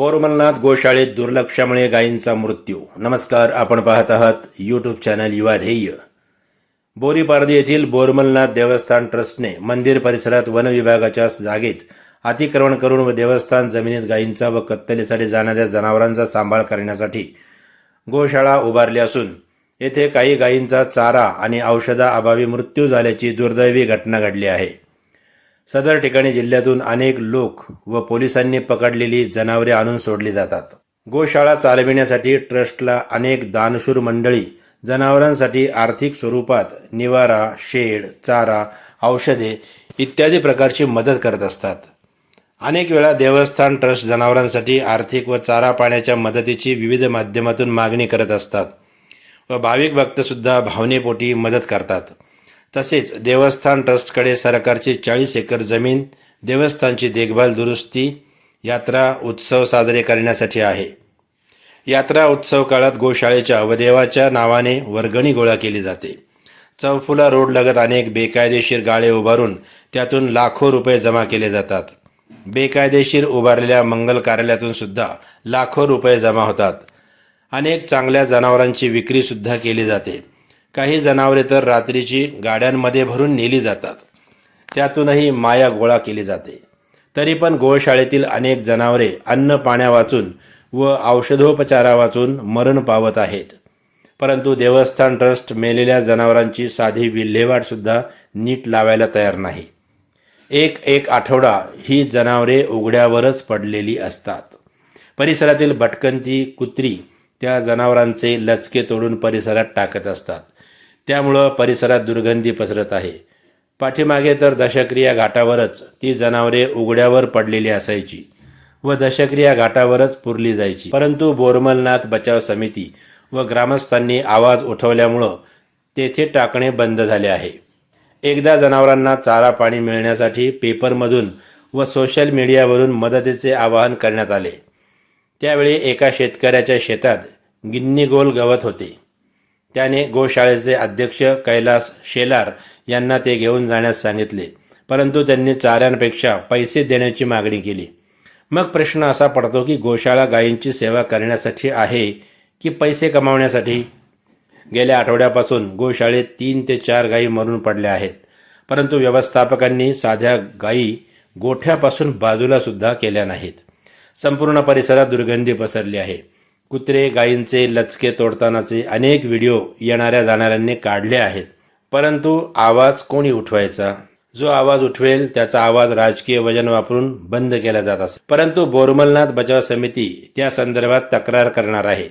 बोरमलनाथ गोशाळेत दुर्लक्षामुळे गायींचा मृत्यू. नमस्कार आपण पाहत आहात यूट्यूब चॅनल युवा ध्येय बोरीपारदी येथील बोरमलनाथ देवस्थान ट्रस्टने मंदिर परिसरात वन विभागाच्या जागेत अतिक्रमण करून व देवस्थान जमिनीत गायींचा व कत्तलीसाठी जाणाऱ्या जनावरांचा सांभाळ करण्यासाठी गोशाळा उभारली असून येथे काही गायींचा चारा आणि औषधाअभावी मृत्यू झाल्याची दुर्दैवी घटना घडली आहे. सदर ठिकाणी जिल्ह्यातून अनेक लोक व पोलिसांनी पकडलेली जनावरे आणून सोडली जातात. गोशाळा चालविण्यासाठी ट्रस्टला अनेक दानशूर मंडळी जनावरांसाठी आर्थिक स्वरूपात निवारा शेड चारा औषधे इत्यादी प्रकारची मदत करत असतात. अनेक वेळा देवस्थान ट्रस्ट जनावरांसाठी आर्थिक व चारा पाण्याच्या मदतीची विविध माध्यमातून मागणी करत असतात व भाविक भक्तसुद्धा भावनेपोटी मदत करतात. तसेच देवस्थान ट्रस्टकडे सरकारची चाळीस एकर जमीन देवस्थानची देखभाल दुरुस्ती यात्रा उत्सव साजरे करण्यासाठी आहे. यात्रा उत्सव काळात गोशाळेच्या व देवाच्या नावाने वर्गणी गोळा केली जाते. चौफुला रोड लगत अनेक बेकायदेशीर गाळे उभारून त्यातून लाखो रुपये जमा केले जातात. बेकायदेशीर उभारलेल्या मंगल कार्यालयातून सुद्धा लाखो रुपये जमा होतात. अनेक चांगल्या जनावरांची विक्री सुद्धा केली जाते. काही जनावरे तर रात्रीची गाड्यांमध्ये भरून नेली जातात. त्यातूनही माया गोळा केली जाते. तरी पण गोशाळेतील अनेक जनावरे अन्न पाण्या वाचून व औषधोपचारा वाचून मरण पावत आहेत. परंतु देवस्थान ट्रस्ट मेलेल्या जनावरांची साधी विल्हेवाटसुद्धा नीट लावायला तयार नाही. एक एक आठवडा ही जनावरे उघड्यावरच पडलेली असतात. परिसरातील भटकंती कुत्री त्या जनावरांचे लचके तोडून परिसरात टाकत असतात. त्यामुळं परिसरात दुर्गंधी पसरत आहे. पाठीमागे तर दशक्रिया घाटावरच ती जनावरे उघड्यावर पडलेली असायची व दशक्रिया घाटावरच पुरली जायची. परंतु बोरमलनाथ बचाव समिती व ग्रामस्थांनी आवाज उठवल्यामुळं तेथे टाकणे बंद झाले आहे. एकदा जनावरांना चारा पाणी मिळण्यासाठी पेपरमधून व सोशल मीडियावरून मदतीचे आवाहन करण्यात आले. त्यावेळी एका शेतकऱ्याच्या शेतात गिन्नीगोल गवत होते. त्याने गोशाळेचे अध्यक्ष कैलास शेलार यांना ते घेऊन जाण्यास सांगितले. परंतु त्यांनी चाऱ्यांपेक्षा पैसे देण्याची मागणी केली. मग प्रश्न असा पडतो की गोशाळा गायींची सेवा करण्यासाठी आहे की पैसे कमावण्यासाठी? गेल्या आठवड्यापासून गोशाळेत तीन ते चार गायी मरून पडल्या आहेत. परंतु व्यवस्थापकांनी साध्या गायी गोठ्यापासून बाजूलासुद्धा केल्या नाहीत. संपूर्ण परिसरात दुर्गंधी पसरली आहे. कुत्रे गायींचे लचके तोडतानाचे अनेक व्हिडिओ येणाऱ्या जाणाऱ्यांनी काढले आहेत. परंतु आवाज कोणी उठवायचा? जो आवाज उठवेल त्याचा आवाज राजकीय वजन वापरून बंद केला जात असे. परंतु बोरमलनाथ बचाव समिती त्या संदर्भात तक्रार करणार आहे.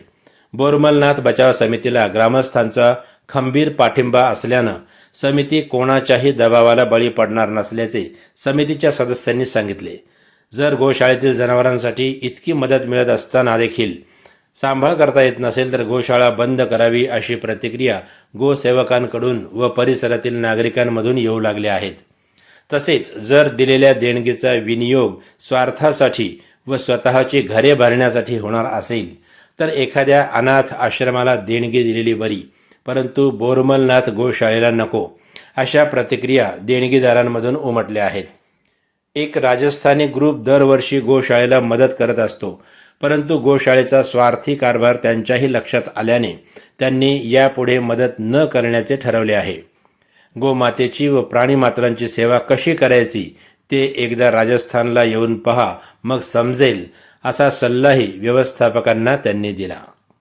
बोरमलनाथ बचाव समितीला ग्रामस्थांचा खंबीर पाठिंबा असल्यानं समिती कोणाच्याही दबावाला बळी पडणार नसल्याचे समितीच्या सदस्यांनी सांगितले. जर गोशाळेतील जनावरांसाठी इतकी मदत मिळत असताना देखील सांभाळ करता येत नसेल तर गोशाळा बंद करावी अशी प्रतिक्रिया गोसेवकांकडून व परिसरातील नागरिकांमधून येऊ लागल्या आहेत. तसेच जर दिलेल्या देणगीचा विनियोग स्वार्थासाठी व स्वतःची घरे भरण्यासाठी होणार असेल तर एखाद्या अनाथ आश्रमाला देणगी दिलेली बरी परंतु बोरमलनाथ गोशाळेला नको अशा प्रतिक्रिया देणगीदारांमधून उमटल्या आहेत. एक राजस्थानी ग्रुप दरवर्षी गोशाळेला मदत करत असतो. परंतु गोशाळेचा स्वार्थी कारभार त्यांच्याही लक्षात आल्याने त्यांनी यापुढे मदत न करण्याचे ठरवले आहे. गोमातेची व प्राणीमात्रांची सेवा कशी करायची ते एकदा राजस्थानला येऊन पहा मग समजेल असा सल्लाही व्यवस्थापकांना त्यांनी दिला.